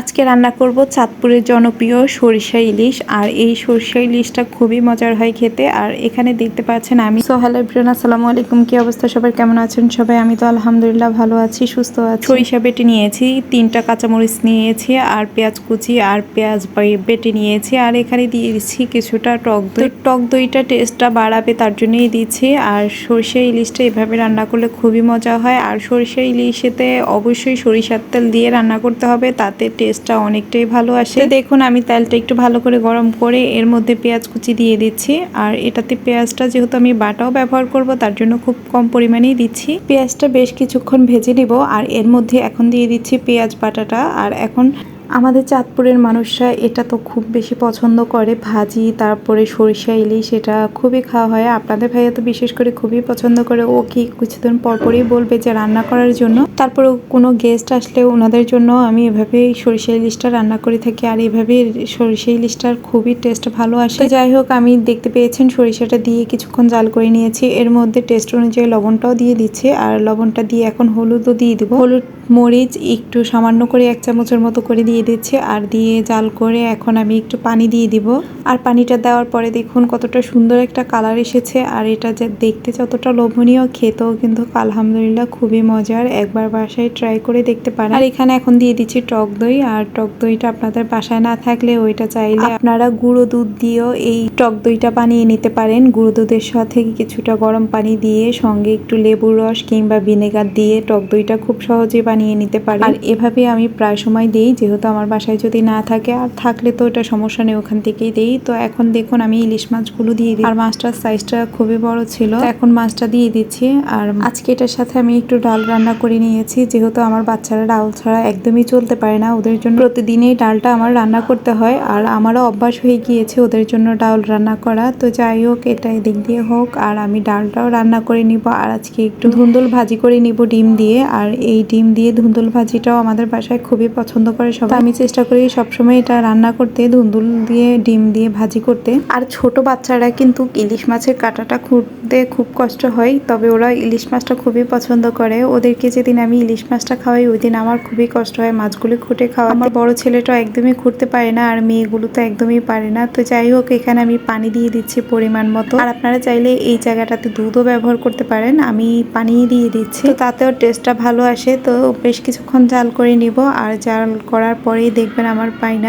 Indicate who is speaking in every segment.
Speaker 1: আজকে রান্না করব চাঁদপুরের জনপ্রিয় সরিষা ইলিশ আর এই সরিষা ইলিশটা খুবই মজার হয় খেতে। আর এখানে দেখতে পাচ্ছেন আমি। সোহেল ইব্রান আসসালামু আলাইকুম। কি অবস্থা? সবাই কেমন আছেন? সবাই আমি তো আলহামদুলিল্লাহ ভালো আছি সুস্থ আছি। সরিষা বেটে নিয়েছি তিনটা কাঁচামরিচ নিয়েছি আর পেঁয়াজ কুচি আর পেঁয়াজ বেটে নিয়েছি। আর এখানে দিয়ে দিচ্ছি কিছুটা টক দই। টক দইটা টেস্টটা বাড়াবে তার জন্যই দিচ্ছি। আর সরিষা ইলিশটা এভাবে রান্না করলে খুবই মজা হয়। আর সরিষা ইলিশেতে অবশ্যই সরিষার তেল দিয়ে রান্না করতে হবে তাতে টেস্টটা অনেকটাই ভালো আসে। দেখুন আমি তেলটা একটু ভালো করে গরম করে এর মধ্যে পেঁয়াজ কুচি দিয়ে দিচ্ছি। আর এটাতে পেঁয়াজটা যেহেতু আমি বাটাও ব্যবহার করব তার জন্য খুব কম পরিমাণেই দিচ্ছি। পেঁয়াজটা বেশ কিছুক্ষণ ভেজে নিব আর এর মধ্যে এখন দিয়ে দিচ্ছি পেঁয়াজ বাটাটা। আর এখন আমাদের চাঁদপুরের মানুষরা এটা তো খুব বেশি পছন্দ করে, ভাজি, তারপরে সরিষা, ইলিশ, এটা খুবই খাওয়া হয়। আপনাদের ভাইয়া তো বিশেষ করে খুবই পছন্দ করে। ও কি কিছুদিন পরপরই বলবে যে রান্না করার জন্য। তারপরে কোনো গেস্ট আসলে ওনাদের জন্য আমি এভাবেই সরিষা, ইলিশটা রান্না করে থাকি। আর এভাবে সরিষা, ইলিশটার খুবই টেস্ট ভালো আসে। যাই হোক, আমি দেখতে পেয়েছেন সরিষাটা দিয়ে কিছুক্ষণ জাল করে নিয়েছি। এর মধ্যে টেস্ট অনুযায়ী লবণটাও দিয়ে দিচ্ছি। আর লবণটা দিয়ে এখন হলুদও দিয়ে দিব। হলুদ, মরিচ একটু সামান্য করে এক চামচের মতো করে দিয়ে দিচ্ছি আর দিয়ে জাল করে এখন আমি একটু পানি দিয়ে দিব। আর পানিটা দেওয়ার পরে দেখুন কতটা সুন্দর একটা কালার এসেছে। আর এটা যে দেখতে যতটা লোভনীয়, খেতেও কিন্তু আলহামদুলিল্লাহ খুবই মজার। একবার বাসায় ট্রাই করে দেখতে পারেন। আর এখানে এখন দিয়ে দিচ্ছি টক দই। আর টক দইটা আপনাদের বাসায় না থাকলে ওইটা চাইলে আপনারা গুঁড়ো দুধ দিয়েও এই টক দইটা বানিয়ে নিতে পারেন। গুঁড়ো দুধের সাথে কিছুটা গরম পানি দিয়ে সঙ্গে একটু লেবুর রস কিংবা ভিনেগার দিয়ে টক দইটা খুব সহজে বানিয়ে নিতে পারেন। আর এভাবে আমি প্রায় সময় দিই, যেহেতু আমার বাসায় যদি না থাকে, আর থাকলে তো এটা সমস্যা নেই ওখান থেকেই দিই। তো এখন দেখুন, আমি ইলিশ মাছগুলো দিয়ে দিই। আর মাছটার সাইজটা খুবই বড় ছিল। এখন মাছটা দিয়ে দিচ্ছি। আর আজকে এটার সাথে আমি একটু ডাল রান্না করে নিয়েছি। যেহেতু আমার বাচ্চারা ডাল ছাড়া একদমই চলতে পারে না, ওদের জন্য প্রতিদিনই ডালটা আমার রান্না করতে হয়। আর আমারও অভ্যাস হয়ে গিয়েছে ওদের জন্য ডাল রান্না করা। তো যাই হোক, এটা এদিক দিয়ে হোক। আর আমি ডালটাও রান্না করে নিব। আর আজকে একটু ধুন্দুল ভাজি করে নিব ডিম দিয়ে। আর এই ডিম দিয়ে ধুন্দুল ভাজিটাও আমাদের বাসায় খুবই পছন্দ করে সবাই। আমি চেষ্টা করি সবসময় এটা রান্না করতে, ধুন্দুল দিয়ে, ডিম দিয়ে ভাজি করতে। আর ছোট বাচ্চারা কিন্তু ইলিশ মাছের কাঁটাটা খুঁড়তে খুব কষ্ট হয়, তবে ওরা ইলিশ মাছটা খুবই পছন্দ করে। ওদেরকে যেদিন আমি ইলিশ মাছটা খাওয়াই ওই দিন আমার খুবই কষ্ট হয় মাছগুলো খুঁটে খাওয়া। আমার বড় ছেলেটা একদমই খুঁড়তে পারে না, আর মেয়েগুলো তো একদমই পারে না। তো যাই হোক, এখানে আমি পানি দিয়ে দিচ্ছি পরিমাণ মতো। আর আপনারা চাইলে এই জায়গাটাতে দুধও ব্যবহার করতে পারেন। আমি পানি দিয়ে দিচ্ছি। তাতেও টেস্টটা ভালো আসে। তো বেশ কিছুক্ষণ জাল করে নিব। আর জাল করার পরেই দেখবেন আমার পাইনা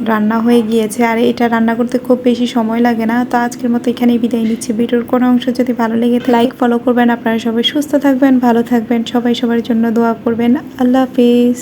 Speaker 1: রান্না হয়ে গিয়েছে। আর এটা রান্না করতে খুব বেশি সময় লাগে না। তো আজকের মতো এখানেই বিদায় নিচ্ছি। ভিডিওর কোনো অংশ যদি ভালো লেগে লাইক ফলো করবেন। আপনারা সবাই সুস্থ থাকবেন, ভালো থাকবেন। সবাই সবার জন্য দোয়া করবেন। আল্লাহ হাফিজ।